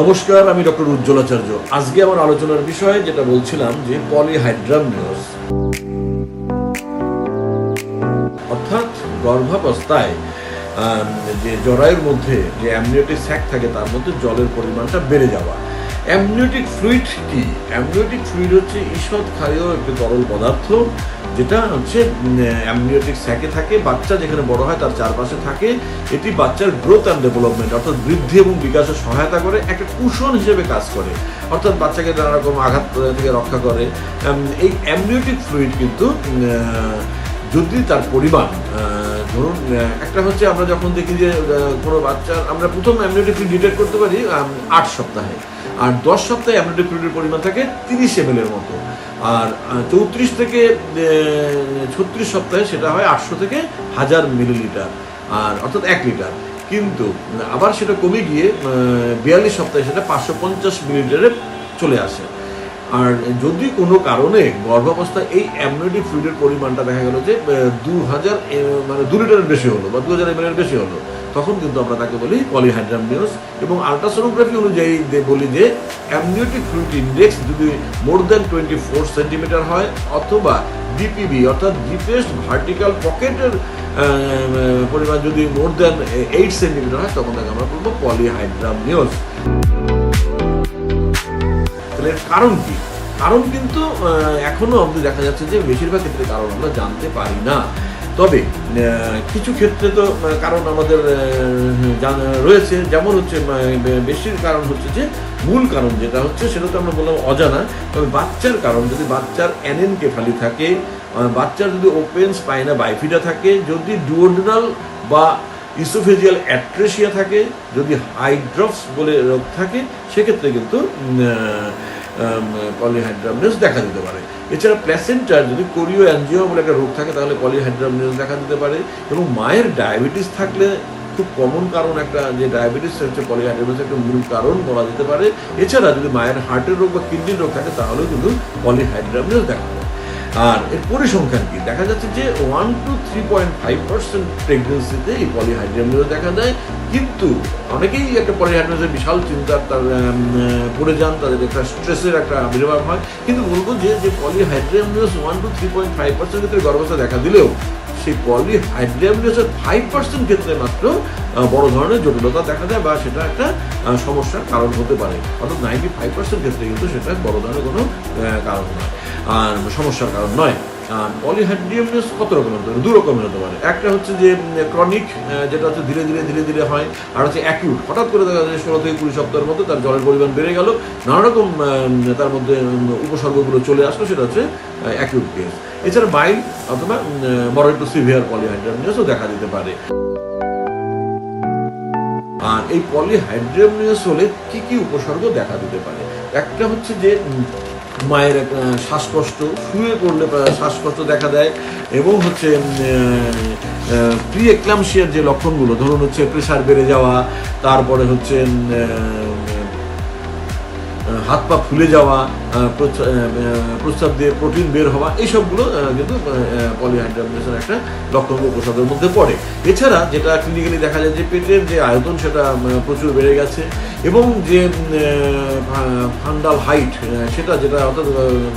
নমস্কার, আমি ডক্টর উজ্জ্বলাচার্য। আজকে আমার আলোচনার বিষয় যেটা বলছিলাম যে পলিহাইড্রামনিওস অর্থাৎ গর্ভাবস্থায় যে জরায়ুর মধ্যে যে অ্যামনিওটিক স্যাক থাকে, তার মধ্যে জলের পরিমাণটা বেড়ে যাওয়া। অ্যামনিওটিক ফ্লুইড কি? অ্যামনিওটিক ফ্লুইড হচ্ছে ঈষৎ ক্ষারীয় একটি তরল পদার্থ যেটা হচ্ছে অ্যামনিওটিক স্যাকে থাকে, বাচ্চা যেখানে বড় হয় তার চারপাশে থাকে, এটি বাচ্চার গ্রোথ অ্যান্ড ডেভেলপমেন্ট অর্থাৎ বৃদ্ধি এবং বিকাশে সহায়তা করে, একটা কুশন হিসেবে কাজ করে। অর্থাৎ বাচ্চাকে নানা রকম আঘাত থেকে রক্ষা করে। এই অ্যামনিওটিক ফ্লুইড কিন্তু যদি তার পরিমাণ ধরুন একটা হচ্ছে আমরা যখন দেখি যে কোনো বাচ্চার, আমরা প্রথম অ্যামনিওটিক ডিটেক্ট করতে পারি আট সপ্তাহে। আর দশ সপ্তাহে অ্যামনিওটিক ফ্লুইডের পরিমাণ থাকে তিরিশ এম এর মতো। আর চৌত্রিশ থেকে ছত্রিশ সপ্তাহে সেটা হয় আটশো থেকে হাজার মিলিলিটার, আর অর্থাৎ এক লিটার। কিন্তু, আবার সেটা কমে গিয়ে বিয়াল্লিশ সপ্তাহে সেটা পাঁচশো পঞ্চাশ মিলিলিটারে চলে আসে। আর যদি কোনো কারণে গর্ভাবস্থায় এই অ্যামনোটিক ফ্লুইডের পরিমাণটা দেখা গেল যে দু হাজার মানে দু লিটারের বেশি হলো বা দু হাজার এম এর বেশি হলো তখন কিন্তু আমরা তাকে বলি পলিহাইড্রামনিউস এবং আলট্রাসোনোগ্রাফি অনুযায়ী বলি যে অ্যামনিওটিক ফ্লুইড ইন্ডেক্স যদি more than twenty four centimetre হয় অথবা ডিপিবি অর্থাৎ ডিপেস্ট ভার্টিক্যাল পকেটের পরিমাণ যদি মোর দ্যান এইট সেন্টিমিটার হয়, তখন তাকে আমরা বলব পলিহাইড্রামনিউস তাহলে কারণ কি? কারণ কিন্তু এখনও অবধি দেখা যাচ্ছে যে বেশিরভাগ ক্ষেত্রে কারণ আমরা জানতে পারি না। তবে কিছু ক্ষেত্রে তো কারণ আমাদের রয়েছে, যেমন হচ্ছে বেশির কারণ হচ্ছে যে, মূল কারণ যেটা হচ্ছে, সেটা তো আমরা বললাম অজানা, তবে বাচ্চার কারণ, যদি বাচ্চার অ্যানেন কেফালি থাকে বাচ্চার যদি ওপেন স্পাইনা বাইফিডা থাকে, যদি ডুওডনাল বা ইসোফেজিয়াল অ্যাট্রেসিয়া থাকে, যদি হাইড্রফস বলে রোগ থাকে, সেক্ষেত্রে কিন্তু পলিহাইড্রামনিউস দেখা দিতে পারে। এছাড়া প্ল্যাসেন্টার যদি কোরিও অ্যানজিও বলে একটা রোগ থাকে, তাহলে পলিহাইড্রামনিউস দেখা দিতে পারে। এবং মায়ের ডায়াবেটিস থাকলে খুব কমন কারণ একটা, যে ডায়াবেটিস হচ্ছে পলিহাইড্রামনিউস একটা মূল কারণ বলা যেতে পারে। এছাড়া যদি মায়ের হার্টের রোগ বা কিডনির রোগ থাকে, তাহলেও কিন্তু পলিহাইড্রামনিউস দেখা যায়। আর এর পরিসংখ্যান কি? দেখা যাচ্ছে যে one two three point five percent প্রেগনেন্সিতে এই পলিহাইড্রামিউস দেখা যায় কিন্তু অনেকেই একটা পলিহাইড্রামিউসের বিশাল চিন্তার তার পড়ে যান, তাদের একটা স্ট্রেসের একটা আবির্ভাব হয়। কিন্তু বলব যে যে polyhydramnios one two three point five percent ক্ষেত্রে গর্ভস্থা দেখা দিলেও, সেই পলিহাইড্রামিউসের ফাইভ পার্সেন্ট ক্ষেত্রে মাত্র বড় ধরনের জটিলতা দেখা যায় বা সেটা একটা সমস্যার কারণ হতে পারে। অর্থাৎ নাইনটি ফাইভ পার্সেন্ট ক্ষেত্রে কিন্তু সেটা বড় ধরনের কোনো কারণ নয়। আর সমস্যার কারণ নয়। পলিহাইড্রিয়ামনিয়াস কত রকমের হতে পারে? দু রকমের হতে পারে। একটা হচ্ছে যে ক্রনিক যেটা হচ্ছে ধীরে ধীরে ধীরে ধীরে হয়, আর হচ্ছে অ্যাকিউট হঠাৎ করে দেখা যায় ষোলো থেকে কুড়ি সপ্তাহের মধ্যে তার জলের পরিমাণ বেড়ে গেল, নানা রকম তার মধ্যে উপসর্গগুলো চলে আসলো, সেটা হচ্ছে অ্যাকিউট কেস এছাড়া মাইল্ড অথবা মডারেট টু সিভিয়ার পলিহাইড্রিয়ামনিয়াসও দেখা দিতে পারে। আর এই পলিহাইড্রামনিয়াস হলে কি কি উপসর্গ দেখা দিতে পারে? একটা হচ্ছে যে মায়ের শ্বাসকষ্ট, শুয়ে পড়লে শ্বাসকষ্ট দেখা দেয় এবং হচ্ছে প্রি এক্লামশিয়ার যে লক্ষণগুলো, ধরুন হচ্ছে প্রেশার বেড়ে যাওয়া, তারপরে হচ্ছে হাত পা ফুলে যাওয়া প্রস্রাব দিয়ে প্রোটিন বের হওয়া, এইসবগুলো কিন্তু পলিহাইড্রামনেশন একটা লক্ষণ উপসর্গের মধ্যে পড়ে। এছাড়া যেটা ক্লিনিক্যালি দেখা যায় যে পেটের যে আয়তন, সেটা প্রচুর বেড়ে গেছে এবং যে ফান্ডাল হাইট সেটা যেটা অর্থাৎ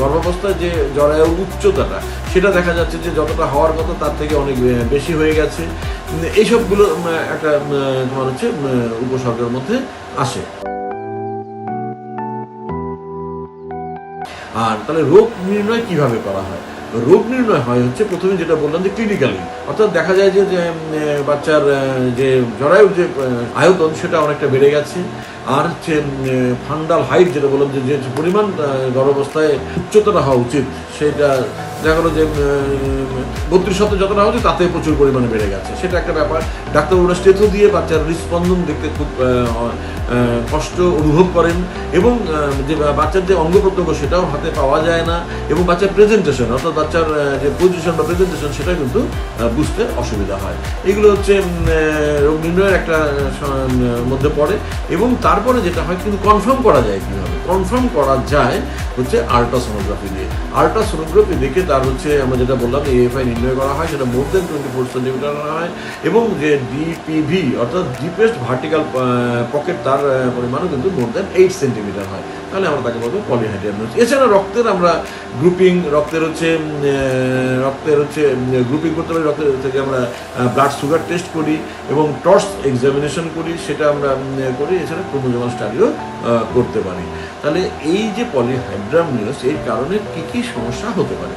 গর্ভাবস্থায় যে জরায়ুর উচ্চতাটা, সেটা দেখা যাচ্ছে যে যতটা হওয়ার কথা তার থেকে অনেক বেশি হয়ে গেছে। এইসবগুলো একটা তোমার হচ্ছে উপসর্গের মধ্যে আসে। আর তাহলে রোগ নির্ণয় কীভাবে করা হয়? রোগ নির্ণয় হয় হচ্ছে প্রথমে যেটা বললাম যে ক্লিনিক্যালি অর্থাৎ দেখা যায় যে বাচ্চার যে জরায়ুর যে আয়তন সেটা অনেকটা বেড়ে গেছে। আর হচ্ছে ফান্ডাল হাইট যেটা বললাম যে যে পরিমাণ গর্ভাবস্থায় উচ্চতাটা হওয়া উচিত, সেটা দেখা গেলো যে বত্রিশ সপ্তাহে যতটা হচ্ছে তাতে প্রচুর পরিমাণে বেড়ে গেছে। সেটা একটা ব্যাপার। ডাক্তারবাবুরা স্টেথো দিয়ে বাচ্চার হৃদস্পন্দন দেখতে খুব কষ্ট অনুভব করেন এবং যে বাচ্চার যে অঙ্গ প্রত্যঙ্গ সেটাও হাতে পাওয়া যায় না এবং বাচ্চার প্রেজেন্টেশন অর্থাৎ বাচ্চার যে পজিশন বা প্রেজেন্টেশন সেটা কিন্তু বুঝতে অসুবিধা হয়। এগুলো হচ্ছে রোগ নির্ণয়ের একটা মধ্যে পড়ে এবং তারপরে যেটা হয় কিন্তু কনফার্ম করা যায় কীভাবে? কনফার্ম করা যায় হচ্ছে আল্ট্রাসোনোগ্রাফি দিয়ে। আল্ট্রাসোনোগ্রাফি দেখে তার হচ্ছে আমরা যেটা বললাম এএফআই নির্ণয় করা হয়, সেটা more than twenty four centimetre করা হয় এবং যে ডিপিভি অর্থাৎ ডিপেস্ট ভার্টিক্যাল পকেট তার পরিমাণও কিন্তু মোর দেন এইট সেন্টিমিটার হয়। তাহলে আমরা তাকে বলব পলিহাইড্রামনিউজ এছাড়া রক্তের আমরা গ্রুপিং রক্তের হচ্ছে রক্তের হচ্ছে গ্রুপিং করতে পারি, রক্তের থেকে আমরা ব্লাড সুগার টেস্ট করি এবং টর্চ এক্সামিনেশন করি, সেটা আমরা করি, এছাড়া ক্রোমোজোমাল স্টাডিও করতে পারি। তাহলে এই যে পলিহাইড্রাম নিউজ এর কারণে কী কি সমস্যা হতে পারে?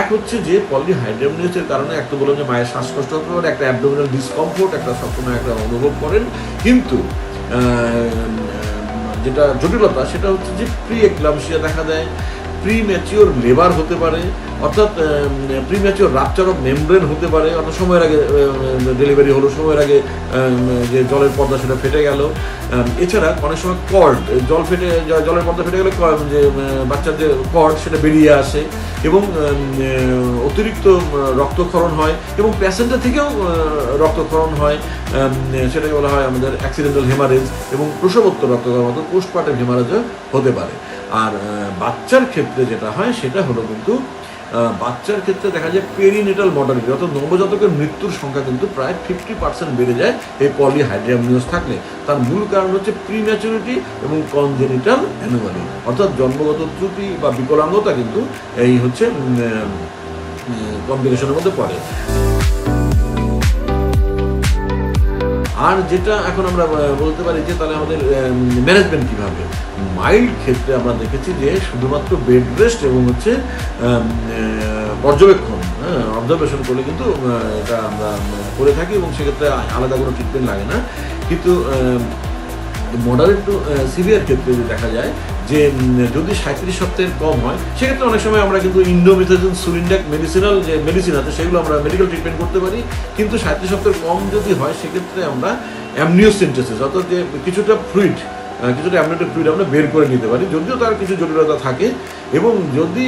এক হচ্ছে যে পলিহাইড্রামনিউসের কারণে একটা বললাম যে মায়ের শ্বাসকষ্ট হতে পারে, একটা অ্যাবডোমিনাল ডিসকমফোর্ট একটা সবসময় একটা অনুভব করেন। কিন্তু যেটা জটিলতা, সেটা হচ্ছে যে প্রি এক্লামসিয়া দেখা দেয়। প্রি ম্যাচিওর লেবার হতে পারে, অর্থাৎ premature rupture of membrane হতে পারে, অর্থাৎ সময়ের আগে ডেলিভারি হলো, সময়ের আগে যে জলের পর্দা সেটা ফেটে গেল। এছাড়া অনেক সময় কর্ড জল ফেটে জলের পর্দা ফেটে গেলে যে বাচ্চার যে কর্ড সেটা বেরিয়ে আসে এবং অতিরিক্ত রক্তক্ষরণ হয় এবং প্যাসেঞ্জার থেকেও রক্তক্ষরণ হয়। সেটাকে বলা হয় আমাদের অ্যাক্সিডেন্টাল হেমারেজ এবং প্রসবোত্তর রক্তক্ষরণ অর্থাৎ পোস্টপার্টাম হেমারেজও হতে পারে। আর বাচ্চার ক্ষেত্রে যেটা হয় সেটা হলো কিন্তু বাচ্চার ক্ষেত্রে দেখা যায় পেরিনেটাল মর্টালিটি অর্থাৎ নবজাতকের মৃত্যুর সংখ্যা কিন্তু প্রায় ফিফটি পার্সেন্ট বেড়ে যায় এই পলিহাইড্রামনিউস থাকলে। তার মূল কারণ হচ্ছে প্রিম্যাচুরিটি এবং কনজেনিটাল অ্যানোমালি অর্থাৎ জন্মগত ত্রুটি বা বিকলাঙ্গতা কিন্তু এই হচ্ছে কমপ্লিকেশনের মধ্যে পড়ে। আর যেটা এখন আমরা বলতে পারি যে তাহলে আমাদের ম্যানেজমেন্ট কীভাবে? মাইল্ড ক্ষেত্রে আমরা দেখেছি যে শুধুমাত্র বেড রেস্ট এবং হচ্ছে পর্যবেক্ষণ হ্যাঁ অবজারভেশন করলে কিন্তু এটা আমরা করে থাকি এবং সেক্ষেত্রে আলাদা কোনো ট্রিটমেন্ট লাগে না। কিন্তু মডারেট টু সিভিয়ার ক্ষেত্রে যদি দেখা যায় যে যদি সাঁত্রিশ সপ্তাহের কম হয়, সেক্ষেত্রে অনেক সময় আমরা কিন্তু ইন্ডোমিথাজিন সুলিন্ডাক মেডিসিনাল যে মেডিসিন আছে, সেগুলো আমরা মেডিকেল ট্রিটমেন্ট করতে পারি। কিন্তু সাঁত্রিশ সপ্তাহের কম যদি হয়, সেক্ষেত্রে আমরা অ্যামনিওসিনটেসিস অর্থাৎ যে কিছুটা ফ্লুইড কিছুটা অ্যামনিওটিক ফ্লুইড আমরা বের করে নিতে পারি, যদিও তার কিছু জটিলতা থাকে। এবং যদি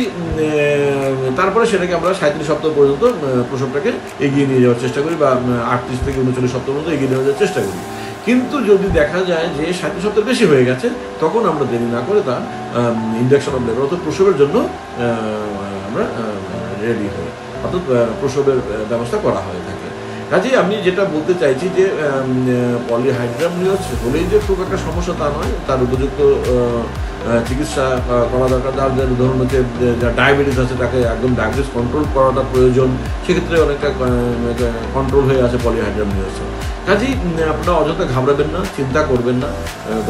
তারপরে সেটাকে আমরা সাঁত্রিশ সপ্তাহ পর্যন্ত প্রসবটাকে এগিয়ে নিয়ে যাওয়ার চেষ্টা করি বা আটত্রিশ থেকে উনচল্লিশ সপ্তাহ পর্যন্ত এগিয়ে নিয়ে যাওয়ার চেষ্টা করি। কিন্তু যদি দেখা যায় যে ষাট সপ্তাহ বেশি হয়ে গেছে, তখন আমরা দেরি না করে তার ইন্ডাকশন অফ লেবার অর্থাৎ প্রসবের জন্য আমরা রেডি হই। অর্থাৎ প্রসবের ব্যবস্থা করা হয়ে থাকে। কাজেই আমি যেটা বলতে চাইছি যে পলিহাইড্রামনিয়াস হলেই যে খুব একটা সমস্যা তা নয়, তার উপযুক্ত চিকিৎসা করা দরকার। যার যার ধরুন হচ্ছে ডায়াবেটিস আছে, তাকে একদম ডায়াবেটিস কন্ট্রোল করাটা প্রয়োজন। সেক্ষেত্রে অনেকটা কন্ট্রোল হয়ে আছে পলিহাইড্রামনিয়াস কাজেই আপনারা অযথা ঘাবড়াবেন না, চিন্তা করবেন না।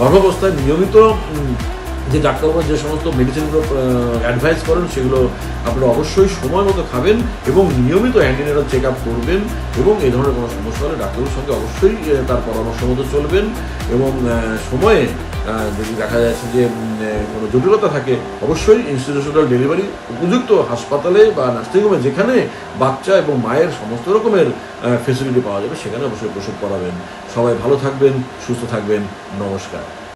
গর্ভাবস্থায় নিয়মিত যে ডাক্তারবাবু যে সমস্ত মেডিসিনগুলো অ্যাডভাইস করেন, সেগুলো আপনারা অবশ্যই সময় মতো খাবেন এবং নিয়মিত অ্যান্টিনেটাল চেক আপ করবেন এবং এই ধরনের কোনো সমস্যা হলে ডাক্তারবাবুর সঙ্গে অবশ্যই তার পরামর্শ মতো চলবেন এবং সময়ে যদি দেখা যাচ্ছে যে কোনো জটিলতা থাকে, অবশ্যই ইনস্টিটিউশনাল ডেলিভারি উপযুক্ত হাসপাতালে বা নার্সিং হোমে যেখানে বাচ্চা এবং মায়ের সমস্ত রকমের ফেসিলিটি পাওয়া যাবে, সেখানে অবশ্যই প্রসব করাবেন। সবাই ভালো থাকবেন, সুস্থ থাকবেন। নমস্কার।